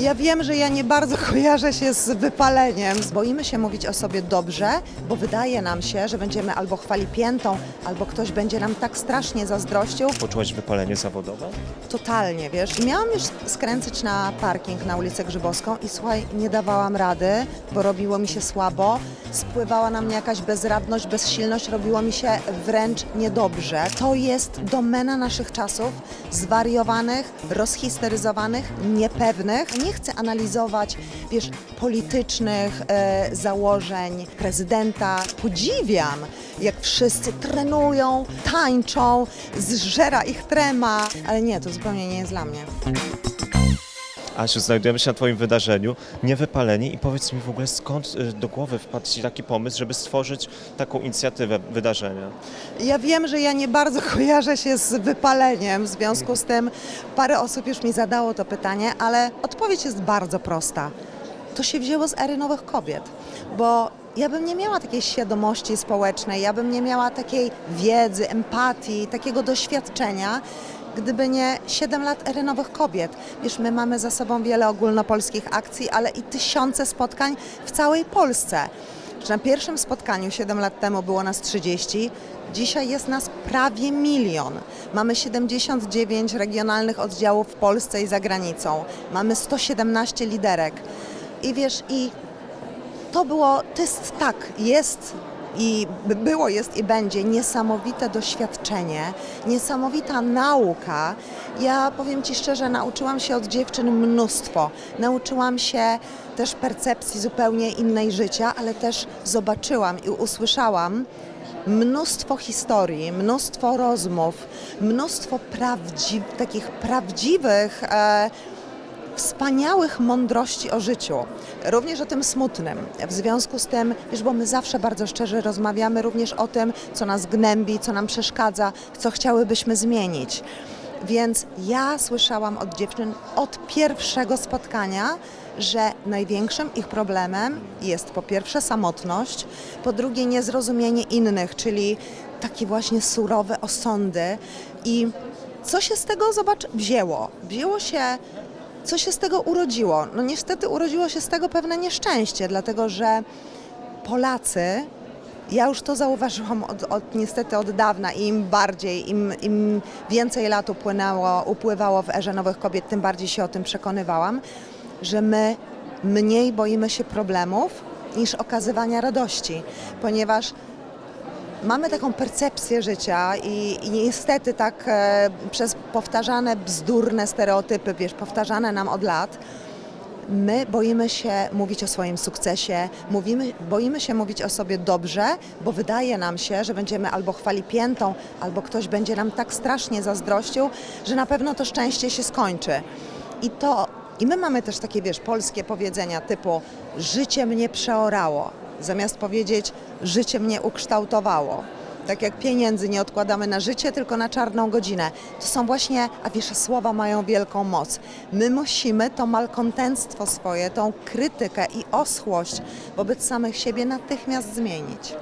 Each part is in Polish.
Ja wiem, że ja nie bardzo kojarzę się z wypaleniem. Boimy się mówić o sobie dobrze, bo wydaje nam się, że będziemy albo chwali piętą, albo ktoś będzie nam tak strasznie zazdrościł. Poczułaś wypalenie zawodowe? Totalnie, wiesz. I miałam już skręcić na parking na ulicę Grzybowską i słuchaj, nie dawałam rady, bo robiło mi się słabo. Spływała na mnie jakaś bezradność, bezsilność, robiło mi się wręcz niedobrze. To jest domena naszych czasów, zwariowanych, rozhisteryzowanych, niepewnych. Nie chcę analizować, wiesz, politycznych e, założeń prezydenta. Podziwiam, jak wszyscy trenują, tańczą, zżera ich trema, ale nie, to zupełnie nie jest dla mnie. Asiu, znajdujemy się na Twoim wydarzeniu, niewypaleni i powiedz mi w ogóle skąd y, do głowy wpadł Ci taki pomysł, żeby stworzyć taką inicjatywę wydarzenia? Ja wiem, że ja nie bardzo kojarzę się z wypaleniem, w związku z tym parę osób już mi zadało to pytanie, ale odpowiedź jest bardzo prosta. To się wzięło z ery nowych kobiet, bo ja bym nie miała takiej świadomości społecznej, ja bym nie miała takiej wiedzy, empatii, takiego doświadczenia, gdyby nie 7 lat ery nowych kobiet. Wiesz, my mamy za sobą wiele ogólnopolskich akcji, ale i tysiące spotkań w całej Polsce. Na pierwszym spotkaniu 7 lat temu było nas 30, dzisiaj jest nas prawie milion. Mamy 79 regionalnych oddziałów w Polsce i za granicą. Mamy 117 liderek. I wiesz, i to było, to jest tak, jest i by- było, jest i będzie niesamowite doświadczenie, niesamowita nauka. Ja powiem Ci szczerze, nauczyłam się od dziewczyn mnóstwo. Nauczyłam się też percepcji zupełnie innej życia, ale też zobaczyłam i usłyszałam mnóstwo historii, mnóstwo rozmów, mnóstwo prawdzi- takich prawdziwych. E, wspaniałych mądrości o życiu, również o tym smutnym. W związku z tym, wiesz, bo my zawsze bardzo szczerze rozmawiamy również o tym, co nas gnębi, co nam przeszkadza, co chciałybyśmy zmienić. Więc ja słyszałam od dziewczyn od pierwszego spotkania, że największym ich problemem jest po pierwsze samotność, po drugie niezrozumienie innych, czyli takie właśnie surowe osądy i co się z tego, zobacz, wzięło? Wzięło się co się z tego urodziło? No niestety urodziło się z tego pewne nieszczęście, dlatego że Polacy, ja już to zauważyłam od, od, niestety od dawna i im bardziej, im, im więcej lat upłynęło, upływało w erze nowych kobiet, tym bardziej się o tym przekonywałam, że my mniej boimy się problemów niż okazywania radości, ponieważ mamy taką percepcję życia i, i niestety tak e, przez powtarzane bzdurne stereotypy, wiesz, powtarzane nam od lat, my boimy się mówić o swoim sukcesie, mówimy, boimy się mówić o sobie dobrze, bo wydaje nam się, że będziemy albo chwali piętą, albo ktoś będzie nam tak strasznie zazdrościł, że na pewno to szczęście się skończy. I to, i my mamy też takie, wiesz, polskie powiedzenia typu życie mnie przeorało, zamiast powiedzieć życie mnie ukształtowało. Tak jak pieniędzy nie odkładamy na życie, tylko na czarną godzinę. To są właśnie, a wiesz, słowa mają wielką moc. My musimy to malkontentstwo swoje, tą krytykę i oschłość wobec samych siebie natychmiast zmienić.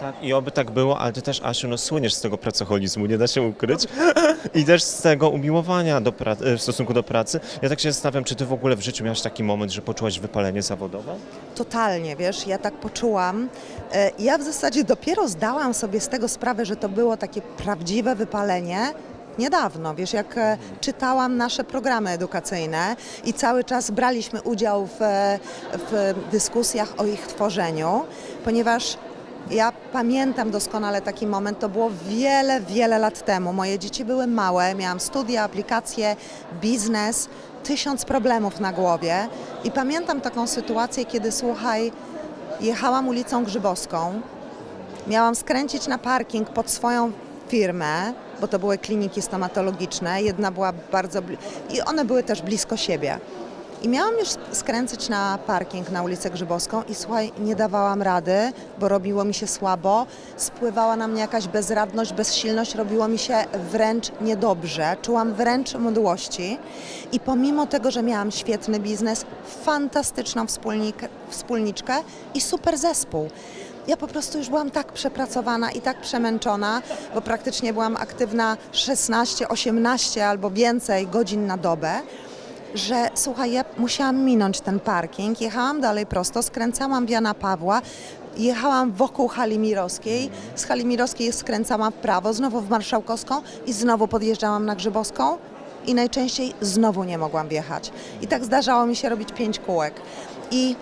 Tak, i oby tak było, ale Ty też, Asiu, no słyniesz z tego pracoholizmu, nie da się ukryć. I też z tego umiłowania do pra- w stosunku do pracy. Ja tak się zastanawiam, czy Ty w ogóle w życiu miałaś taki moment, że poczułaś wypalenie zawodowe? Totalnie, wiesz, ja tak poczułam. E, Ja w zasadzie dopiero zdałam sobie z tego sprawę, że to było takie prawdziwe wypalenie. Niedawno, wiesz, jak e, czytałam nasze programy edukacyjne i cały czas braliśmy udział w, e, w dyskusjach o ich tworzeniu, ponieważ ja pamiętam doskonale taki moment, to było wiele, wiele lat temu. Moje dzieci były małe, miałam studia, aplikacje, biznes, tysiąc problemów na głowie i pamiętam taką sytuację, kiedy słuchaj, jechałam ulicą Grzybowską, miałam skręcić na parking pod swoją firmę, bo to były kliniki stomatologiczne, jedna była bardzo, i one były też blisko siebie. I miałam już skręcać na parking na ulicę Grzybowską i słuchaj, nie dawałam rady, bo robiło mi się słabo, spływała na mnie jakaś bezradność, bezsilność, robiło mi się wręcz niedobrze, czułam wręcz mdłości. I pomimo tego, że miałam świetny biznes, fantastyczną wspólniczkę i super zespół. Ja po prostu już byłam tak przepracowana i tak przemęczona, bo praktycznie byłam aktywna 16, 18 albo więcej godzin na dobę że słuchaj, ja musiałam minąć ten parking, jechałam dalej prosto, skręcałam w Jana Pawła, jechałam wokół hali Mirowskiej, z hali Mirowskiej skręcałam w prawo, znowu w Marszałkowską i znowu podjeżdżałam na Grzybowską i najczęściej znowu nie mogłam wjechać. I tak zdarzało mi się robić pięć kółek. I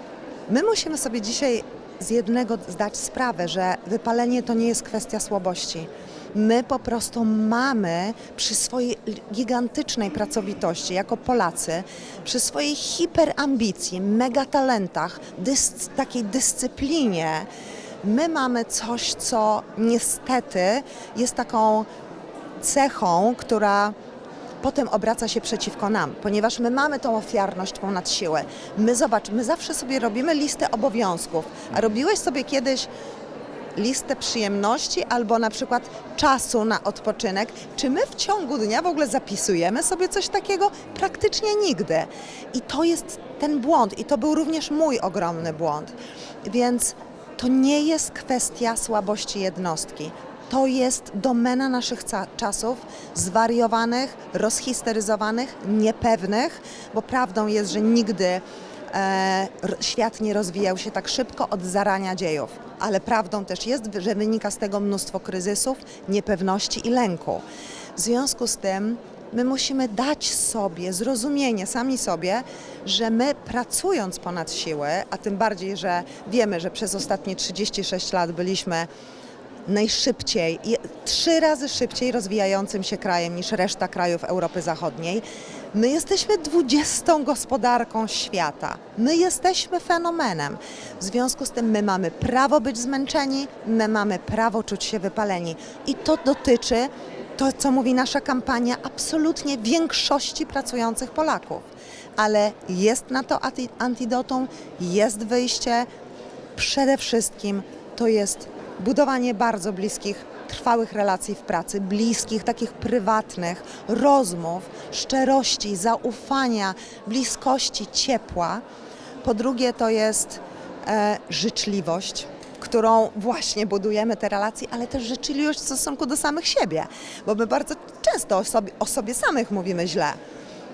my musimy sobie dzisiaj z jednego zdać sprawę, że wypalenie to nie jest kwestia słabości. My po prostu mamy przy swojej gigantycznej pracowitości jako Polacy, przy swojej hiperambicji, megatalentach, dys- takiej dyscyplinie, my mamy coś, co niestety jest taką cechą, która potem obraca się przeciwko nam, ponieważ my mamy tą ofiarność ponad siłę. My zobacz, my zawsze sobie robimy listę obowiązków. A robiłeś sobie kiedyś listę przyjemności albo na przykład czasu na odpoczynek? Czy my w ciągu dnia w ogóle zapisujemy sobie coś takiego? Praktycznie nigdy. I to jest ten błąd i to był również mój ogromny błąd. Więc to nie jest kwestia słabości jednostki. To jest domena naszych czasów, zwariowanych, rozhisteryzowanych, niepewnych, bo prawdą jest, że nigdy świat nie rozwijał się tak szybko od zarania dziejów. Ale prawdą też jest, że wynika z tego mnóstwo kryzysów, niepewności i lęku. W związku z tym my musimy dać sobie zrozumienie sami sobie, że my pracując ponad siłę, a tym bardziej, że wiemy, że przez ostatnie 36 lat byliśmy najszybciej, trzy razy szybciej rozwijającym się krajem niż reszta krajów Europy Zachodniej. My jesteśmy 20 gospodarką świata. My jesteśmy fenomenem. W związku z tym my mamy prawo być zmęczeni, my mamy prawo czuć się wypaleni. I to dotyczy, to co mówi nasza kampania, absolutnie większości pracujących Polaków. Ale jest na to anti- antidotum, jest wyjście, przede wszystkim to jest budowanie bardzo bliskich, trwałych relacji w pracy, bliskich, takich prywatnych rozmów, szczerości, zaufania, bliskości, ciepła. Po drugie, to jest e, życzliwość. Którą właśnie budujemy te relacje, ale też życzliwość w stosunku do samych siebie, bo my bardzo często o sobie, o sobie samych mówimy źle.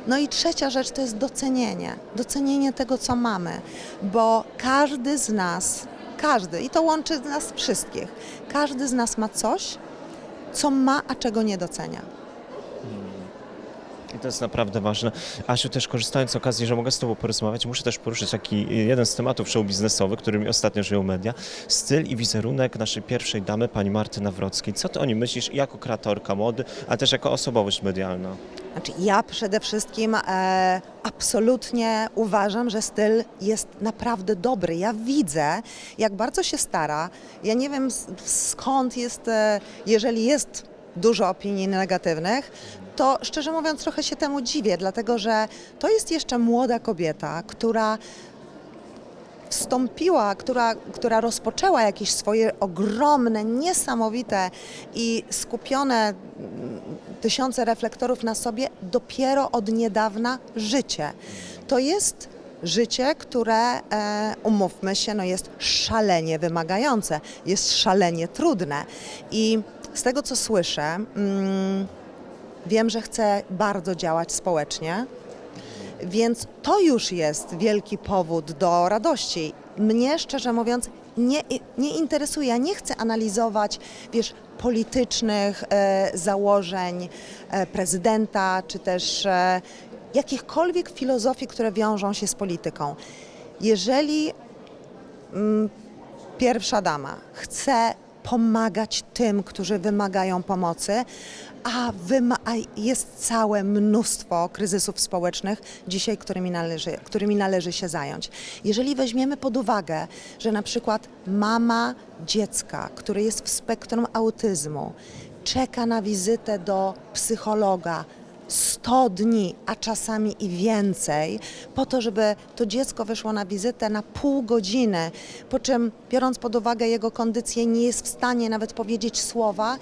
No i trzecia rzecz to jest docenienie. Docenienie tego, co mamy, bo każdy z nas, każdy, i to łączy nas wszystkich, każdy z nas ma coś, co ma, a czego nie docenia. To jest naprawdę ważne. Asiu, też korzystając z okazji, że mogę z Tobą porozmawiać, muszę też poruszyć taki jeden z tematów show biznesowych, którymi ostatnio żyją media. Styl i wizerunek naszej pierwszej damy, pani Marty Nawrockiej. Co Ty o nim myślisz jako kreatorka mody, a też jako osobowość medialna? Znaczy, ja przede wszystkim e, absolutnie uważam, że styl jest naprawdę dobry. Ja widzę, jak bardzo się stara. Ja nie wiem skąd jest, e, jeżeli jest dużo opinii negatywnych, to szczerze mówiąc trochę się temu dziwię, dlatego że to jest jeszcze młoda kobieta, która wstąpiła, która, która rozpoczęła jakieś swoje ogromne, niesamowite i skupione mm, tysiące reflektorów na sobie dopiero od niedawna życie. To jest życie, które, e, umówmy się, no jest szalenie wymagające, jest szalenie trudne. I z tego, co słyszę, mm, wiem, że chce bardzo działać społecznie. Więc to już jest wielki powód do radości. Mnie, szczerze mówiąc, nie, nie interesuje. Ja nie chcę analizować, wiesz, politycznych e, założeń e, prezydenta, czy też e, jakichkolwiek filozofii, które wiążą się z polityką. Jeżeli mm, pierwsza dama chce pomagać tym, którzy wymagają pomocy, a, wyma- a jest całe mnóstwo kryzysów społecznych dzisiaj, którymi należy, którymi należy się zająć. Jeżeli weźmiemy pod uwagę, że na przykład mama dziecka, które jest w spektrum autyzmu, czeka na wizytę do psychologa 100 dni, a czasami i więcej, po to, żeby to dziecko wyszło na wizytę na pół godziny, po czym biorąc pod uwagę jego kondycję nie jest w stanie nawet powiedzieć słowa,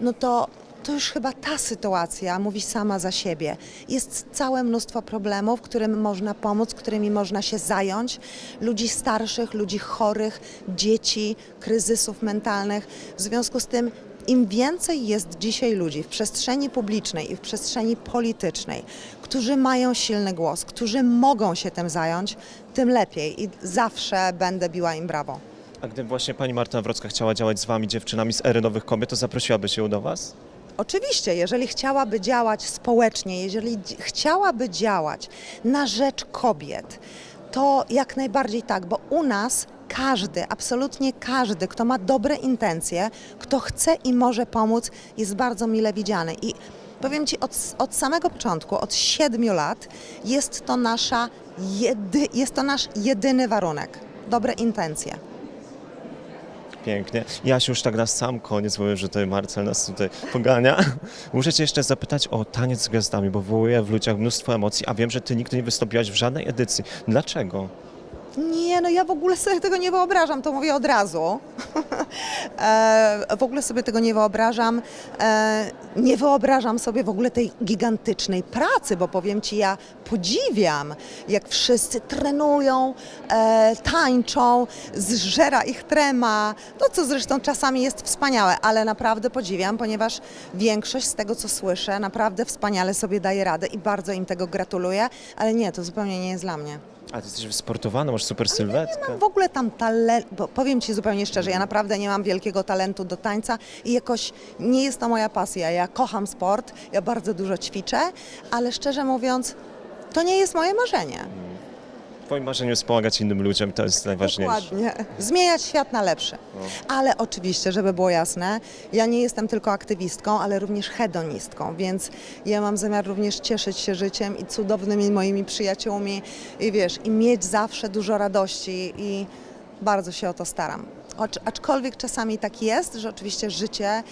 no to to już chyba ta sytuacja mówi sama za siebie. Jest całe mnóstwo problemów, którym można pomóc, którymi można się zająć. Ludzi starszych, ludzi chorych, dzieci, kryzysów mentalnych. W związku z tym Im więcej jest dzisiaj ludzi w przestrzeni publicznej i w przestrzeni politycznej, którzy mają silny głos, którzy mogą się tym zająć, tym lepiej i zawsze będę biła im brawo. A gdyby właśnie pani Marta Nawrocka chciała działać z wami, dziewczynami z Ery Nowych Kobiet, to zaprosiłaby się do was? Oczywiście, jeżeli chciałaby działać społecznie, jeżeli chciałaby działać na rzecz kobiet, to jak najbardziej tak, bo u nas każdy, absolutnie każdy, kto ma dobre intencje, kto chce i może pomóc, jest bardzo mile widziany. I powiem Ci, od, od samego początku, od siedmiu lat, jest to, nasza jedy, jest to nasz jedyny warunek. Dobre intencje. Pięknie. Jasiu, już tak na sam koniec, bo wiem, że tutaj Marcel nas tutaj pogania. Muszę cię jeszcze zapytać o taniec z gwiazdami, bo wywołuje w ludziach mnóstwo emocji, a wiem, że ty nigdy nie wystąpiłaś w żadnej edycji. Dlaczego? Nie, no ja w ogóle sobie tego nie wyobrażam, to mówię od razu. e, w ogóle sobie tego nie wyobrażam. E, nie wyobrażam sobie w ogóle tej gigantycznej pracy, bo powiem Ci, ja podziwiam, jak wszyscy trenują, e, tańczą, zżera ich trema, to co zresztą czasami jest wspaniałe, ale naprawdę podziwiam, ponieważ większość z tego, co słyszę, naprawdę wspaniale sobie daje radę i bardzo im tego gratuluję, ale nie, to zupełnie nie jest dla mnie. A ty jesteś wysportowana, masz super sylwetkę. W ogóle tam talent, bo powiem Ci zupełnie szczerze, ja naprawdę nie mam wielkiego talentu do tańca i jakoś nie jest to moja pasja. Ja kocham sport, ja bardzo dużo ćwiczę, ale szczerze mówiąc, to nie jest moje marzenie. Twoim marzeniu jest pomagać innym ludziom, to jest najważniejsze. Dokładnie. Zmieniać świat na lepszy. Ale oczywiście, żeby było jasne, ja nie jestem tylko aktywistką, ale również hedonistką, więc ja mam zamiar również cieszyć się życiem i cudownymi moimi przyjaciółmi i wiesz, i mieć zawsze dużo radości i bardzo się o to staram. Acz- Aczkolwiek czasami tak jest, że oczywiście życie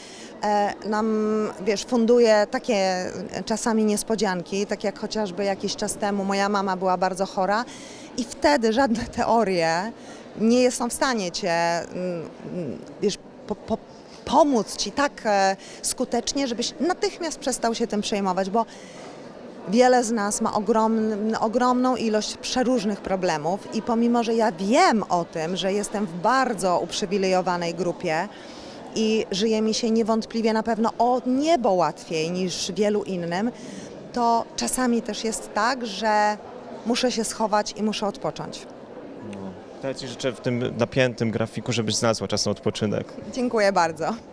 e, nam, wiesz, funduje takie e, czasami niespodzianki, tak jak chociażby jakiś czas temu moja mama była bardzo chora i wtedy żadne teorie nie są w stanie cię, mm, mm, wiesz, po, po, pomóc ci tak e, skutecznie, żebyś natychmiast przestał się tym przejmować, bo Wiele z nas ma ogromny, ogromną ilość przeróżnych problemów i pomimo, że ja wiem o tym, że jestem w bardzo uprzywilejowanej grupie i żyje mi się niewątpliwie na pewno o niebo łatwiej niż wielu innym, to czasami też jest tak, że muszę się schować i muszę odpocząć. To ja ci życzę w tym napiętym grafiku, żebyś znalazła czas na odpoczynek. Dziękuję bardzo.